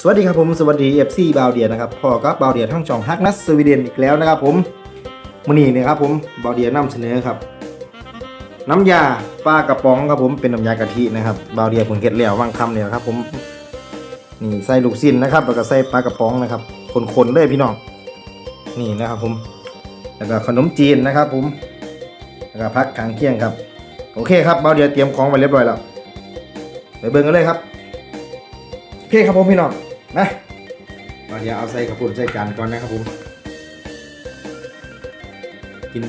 สวัสดีครับผมสวัสดีเอฟซีบาวเดียนะครับพ่อกับบาวเดียทั้งช่องฮักนัสสวีเดนอีกแล้วนะครับผมมื้อนี้นะครับผมบาวเดียนำเสนอครับ น้ำยาปลากระป๋องครับผมเป็นน้ำยากะทินะครับบาวเดียเพิ่งเฮ็ดแล้ววางคำเนี่ยครับผมนี่ใส่ลูกชิ้นนะครับแล้วก็ใส่ปลากระป๋องนะครับคนๆเลยพี่น้องนี่นะครับผมแล้วก็ขนมจีนนะครับผมแล้วก็พักกลางเคียงครับ โอเคครับบาวเดียเตรียมของไว้เรียบร้อยแล้วไปเบิ่งกันเลยครับโอเคครับผมพี่น้อง นะมาเดี๋ยวเอาใส่กระปุกใส่จานก่อนนะครับผม กิน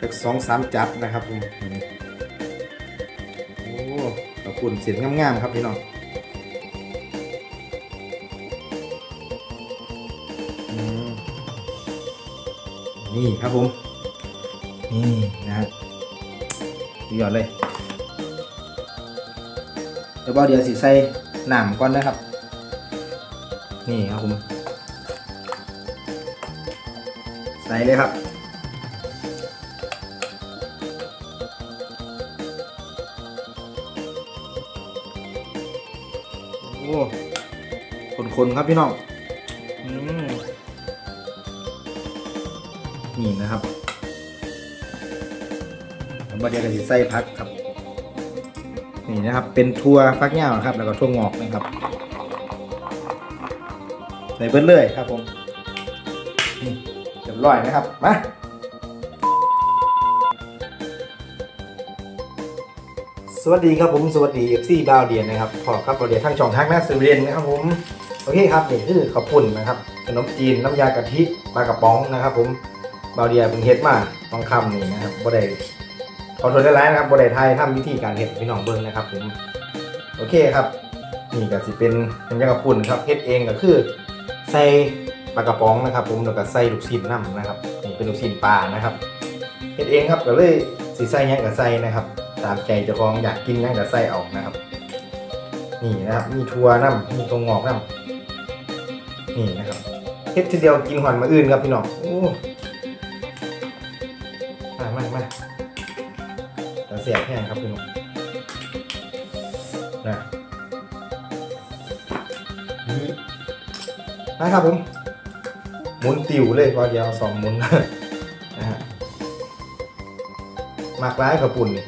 สักสองสามจับนะครับผมโอ้กระปุกเสียงงามๆครับพี่น้องนี่ครับผม นี่นะฮะสุดยอดเลย เดี๋ยวบอเดี๋ยวสิใส่หนามก่อนนะครับ นี่ครับผม ใส่เลยครับโอ้คนๆครับพี่น้องอืมนี่นะครับแล้วบอเดี๋ยวก็สิใส่พักครับ นี่นะครับ เป็นทัวฟักเหย้าครับ แล้วก็ทั่วงอกนะครับ ใส่เบิ้ลเลยครับผมนี่เรียบร้อยนะครับมาสวัสดีครับผมสวัสดีเอฟซีบาวเดียนนะครับขอครับบาวเดียนทั้งช่องทางน้าสื่อเรียนนะครับผมโอเคครับนี่คือข้าวปุ้นนะครับขนมจีนน้ำยากะทิปลากระป๋องนะครับ ผมบาวเดียเป็นเฮ็ดมาทองคำนี่นะครับบ่ได้ขอโทษได้ร้ายนะครับบริไทยทำวิธีการเห็ดพี่น้องเบิ้งนะครับผมโอเคครับนี่ก็สิเป็นน้ำยากระปุ่นครับเฮ็ดเองก็คือ ใส่ปลากระป๋องนะครับ ผมแล้วก็ใส่ลูกชิ้นน้ำนะครับนี่เป็นลูกชิ้นปลานะครับเฮ็ดเองครับก็เลยสิใส่หยังกับใส่นะครับ ตามใจเจ้าของอยากกินยังกับใส่เอานะครับ นี่นะครับมีทัวน้ำมีตรงงอกน้ำนี่นะครับเฮ็ดทีเดียวกินหอนมาอื่นครับพี่น้องโอ้มามามาแต่เสียบแห้งครับพี่หนุ่มนะ นะครับผมหมุนติวเลยพอเดียวสองหมุนนะฮะมากร้ายกับปุ่นนี่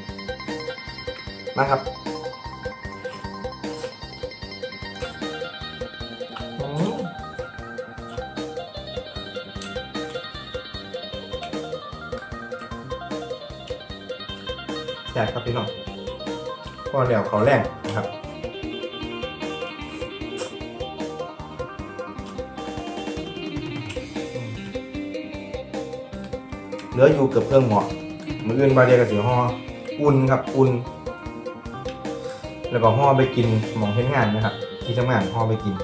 มาครับอืมแจกครับพี่น้องพอเดียวเขาแรง เหลืออยู่เกือบเครื่องหมอมืออื่นบาเดียกับสีห่ออุ่นครับอุ่น แล้วก็ห่อไปกินหมองเห็นงานนะครับ ที่ทำงานห่อไปกิน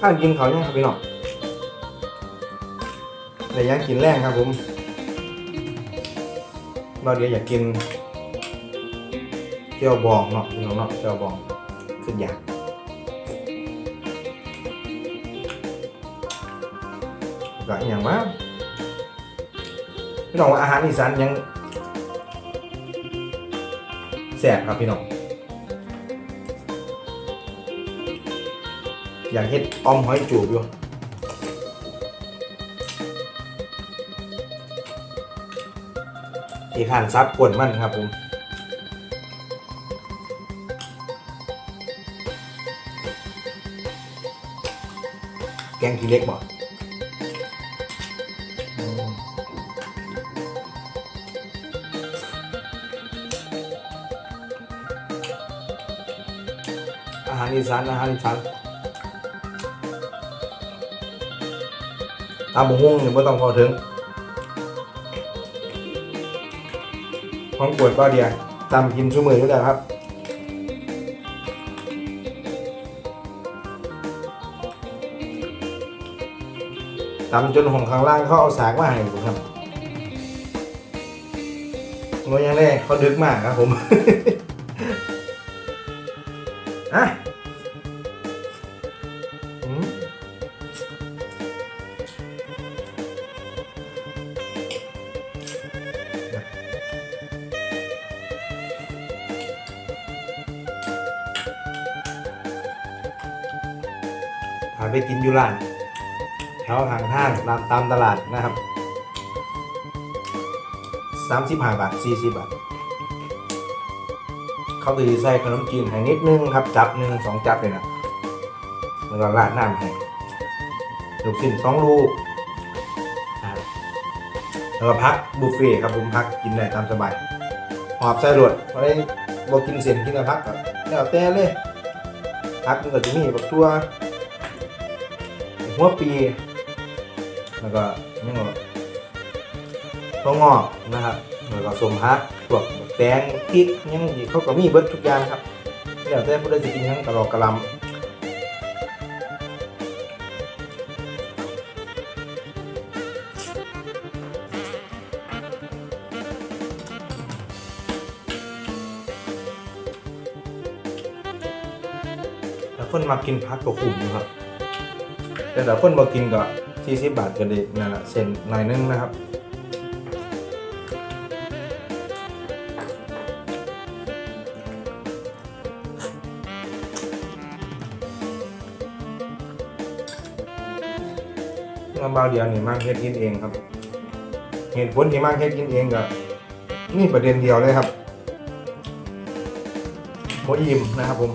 ข้ากินเขาวยังครับพี่น้องแต่ยังกินแรงครับผมบาเดี๋ยวอยากกิน จียวบองเนาะพี่น้องเนาะเจียวบองขึ้นอยากก็อย่างว่าพี่น้องว่าอาหารอีสานยังแซ่บครับพี่น้องอยากเฮ็ดออมหอยจูบอยู่ที่ผ่านซับกวนมันครับผม กงขี้เล็กบ่อืมอาหารอีสานอาหารอีสานตามหมูหุ้งเนี่ยไม่ต้องพอถึงของปวดก็เดียตามกินชั่วมือนี่แหละครับ ทำจนของข้างล่างเขาเอาสากมาให้ผมครับโมยังแรกเขาดึกมากครับผมอะหาไปกินอยู่ร้าน แถวห่างห้างตามตามตลาดนะครับสามสิบห้าบาทสี่สิบบาทเขาตีใส่ขนมจีนให้นิดนึงครับ จับหนึ่งสองจับเลยนะแล้วก็ราดน้ำให้ลูกชิ้นสองลูกแล้วก็พักบุฟเฟ่ครับผมพักกินได้ตามสบายหอบใส่รวดเพราะได้บอกกินเสียนกินแต่พักก็แล้วแต่เลยพักมันก็จะมีบักตัวหัวปี แล้วก็นี่ก็ตัวงอกนะครับแล้วก็สมพักพวกแตงพริกยังอีกเขาก็มีเบิดทุกอย่างครับแล้วแต่ผู้ใดจะกินทั้งกะหลอกกะลำแล้วคนมากินพักก็คุ้มครับ แต่ถ้าคนมากินก็ 40บาทก็ได้นั่นแหละเส้นหน่อยนึงนะครับมาเบาเดียวนี่มากเฮ็ดกินเองครับ เหตุผลที่มากเฮ็ดกินเองก็นี่ประเด็นเดียวเลยครับโมอิ่มนะครับผม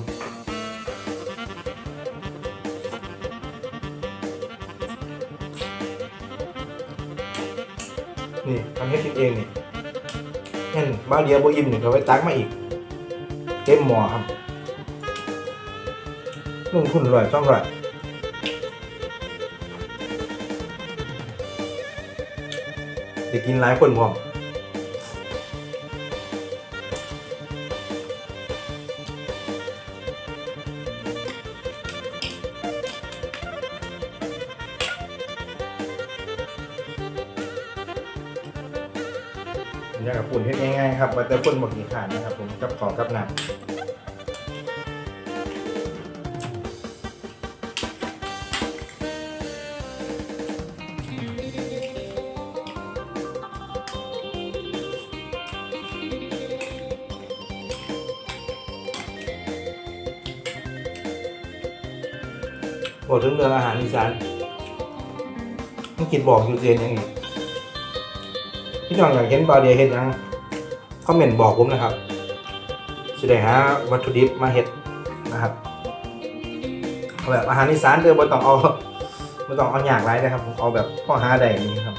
บาเดียวโบอิ่มนี่ก็ไปตักมาอีก เต็มหม้อครับลงทุนร่อยต้องร่อยจะกินหลายคนพร้อม อยากกับปุ่นเฮ็ดง่ายๆครับว่าแต่คนบอกกี่ขาดนะครับผมกับขอกับหนักบอกถึงเรื่องอาหารอีสานต้องกินบอกอยู่เซียนยังไง พี่น้องอยากเห็นบาเดียเห็ดยังคอมเมนต์บอกผมนะครับจะได้หาวัตถุดิบมาเห็ดนะครับเอาแบบอาหารอีสานเด้อบ่ต้องเอาบ่ต้องเอาอย่างไรนะครับผมเอาแบบพ่อหาได้อย่างนี้ครับ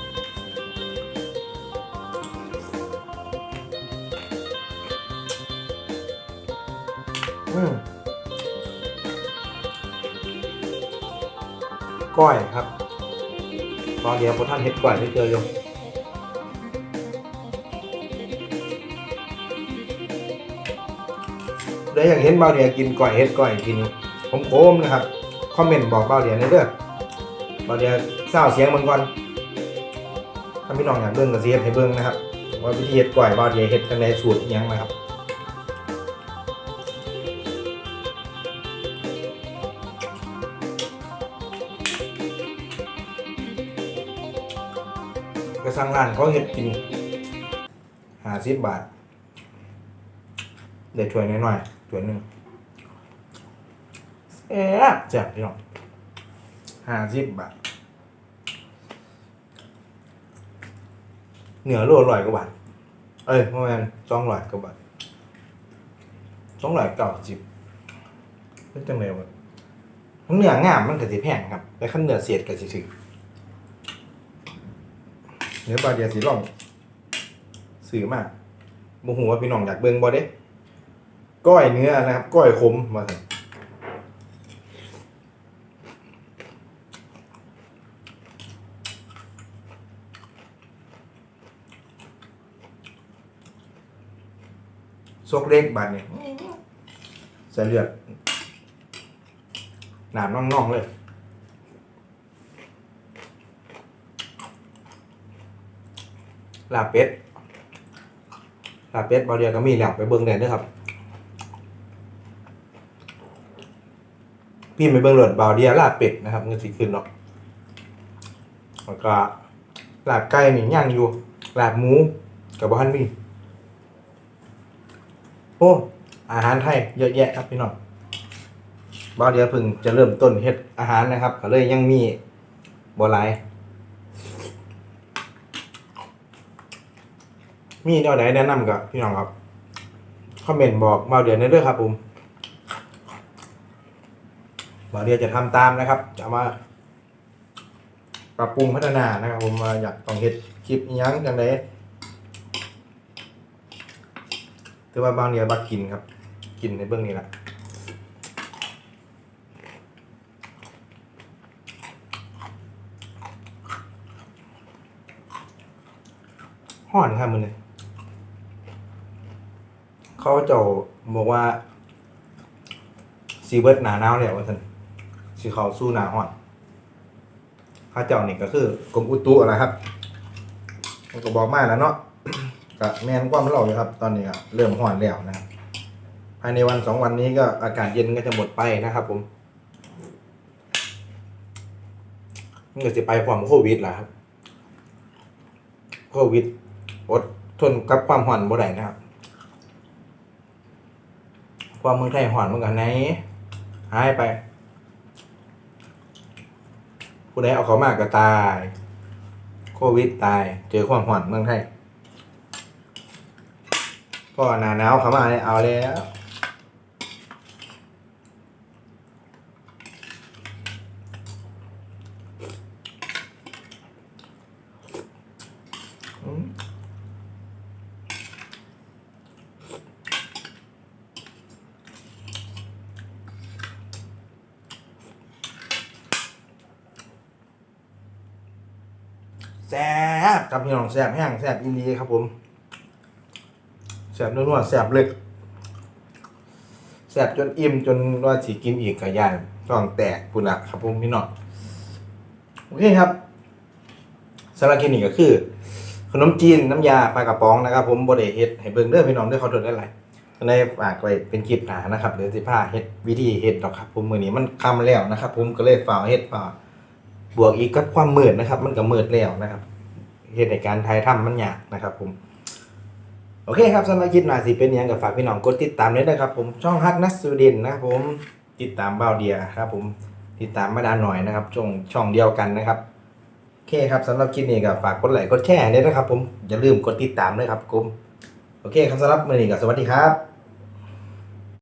อืมก้อยครับตอนเดียวพอท่านเห็ดก้อยไม่เจอยู่เดี๋ยวอยากเห็นเบาเดียกินก้อยเห็ดก้อยกินผมโคมนะครับคอมเมนต์บอกเบาเดียในอยเด้อเบาเดียเศร้าเสียงมันก่อนถ้าพี่น้องอยากเบิ่งก็เฮ็ดให้เบิ่งนะครับว่าวิธีเฮ็ดก้อยเบาเดียเฮ็ดจังไดสูตรยังนะครับก็สั่งร้านเขาเห็ดกินหาสิบบาท เดี๋ยวถ้วยน้อยๆ ถ้วยหนึ่งเอ๊ะแจ่บพี่น้องห้าสิบบาทเหนือโลร้อยกว่าบาทเอ้ยประมาณสองร้อยกว่าบาทสองร้อยเก้าสิบเป็นจังเลยวะทั้งเนื้องามมันก็สิแพงครับแต่ขั้นเนื้อเสียดก็สิถึงเนื้อบาเดียสีร่องสื่อมากโมโหว่าพี่น้องอยากเบิ่งบ่เด้ ก้อยเนื้อนะครับ ก้อยขมมาซกเล็กบาดเนี่ยใส่เลือดหนามน่องๆเลยลาเป็ดลาเป็ดบาเดียก็มีแล้วไปเบิ่งได้เด้อครับ พี่ไปเบิ่งโหลดบาวเดียลาบเป็ดนะครับเงินสิขึ้นเนาะแล้วก็ลาบไก่นี่ย่างอยู่ลาบหมูกับบ้านมีโอ้อาหารไทยเยอะแยะครับพี่น้องบาวเดียเพิ่งจะเริ่มต้นเฮ็ดอาหารนะครับก็เลยยังมีบ่หลายมีแนวไหนแนะนำกับพี่น้องครับคอมเมนต์บอกบาวเดียวในเรื่องครับผม บาวเดียจะทำตามนะครับ จะมาปรับปรุงพัฒนานะครับผมอยากต้องเฮ็ดคลิปยั้งจังไดถือว่าบางเดียวบักกินครับ กินในเบื้องนี้แหละห่อนครับมือนี้เขาเจ้าบอกว่าซีเบิร์ดหนาหนาวแล้วว่าท่าน สีเขาสู้หนาห่อนข้าเจ้านี่ก็คือกรมอุตุอะไรครับมันก็บอกมาแล้วเนาะก็แมนความเราอยู่ครับ ตอนนี้ก็เริ่มห่อนแล้วนะครับภายในวันสองวันนี้ก็อากาศเย็นก็จะหมดไปนะครับ ผมมันก็จะไปความโควิดแหละครับโควิดอดทนกับความห่อนบ่ได้นะครับ ความเมืองไทยห่อนเหมือนกันไหนหายไป ผู้ใดเอาเขามากก็ตาย โควิดตาย เจอความห่อนเมืองไทยก็หนาหนาวเขามาเนี่ยเอาแล้ว แซ่บครับพี่น้องแซ่บแห้งแซ่บอินดีครับผมแซ่บนัวๆแซ่บเลยแซ่บจนอิ่มจนว่าสิกินอีกกระยานต้องแตกปุ่นละครับผมพี่น้องโอเคครับสำหรับคลิปนี้ก็คือ ขนมจีนน้ำยาปลากระป๋องนะครับ ผมบดเฮ็ดให้เบิ่งเด้อพี่น้องเด้อเขาโดนได้ไรก็เลยฝากไว้เป็นคลิปหนานะครับเดี๋ยวสิพาเฮ็ดวิธีเฮ็ดดอกครับ ผมมือนี้มันคำแล้วนะครับ ผมก็เลยฝ่าเฮ็ดฝ่า บวกอีกกับความมืดนะครับ มันก็มืดแล้วนะครับเฮ็ดในการถ่ายทำมันยากนะครับ ผม โอเคครับสำหรับคลิปหน้าสิเป็นยังก็ฝากพี่น้องกดติดตามด้วยนะครับ ผมช่องฮักนัสสูดินนะครับผมติดตามเบ้าเดียครับ ผมติดตามมาดานหน่อยนะครับช่องช่องเดียวกันนะครับโอเคครับสำหรับคลิปนี้ก็ฝากกดไลค์กดแชร์ด้วยนะครับ ผมอย่าลืมกดติดตามด้วยครับผมโอเคครับสำหรับมื้อนี้ก็สวัสดีครับ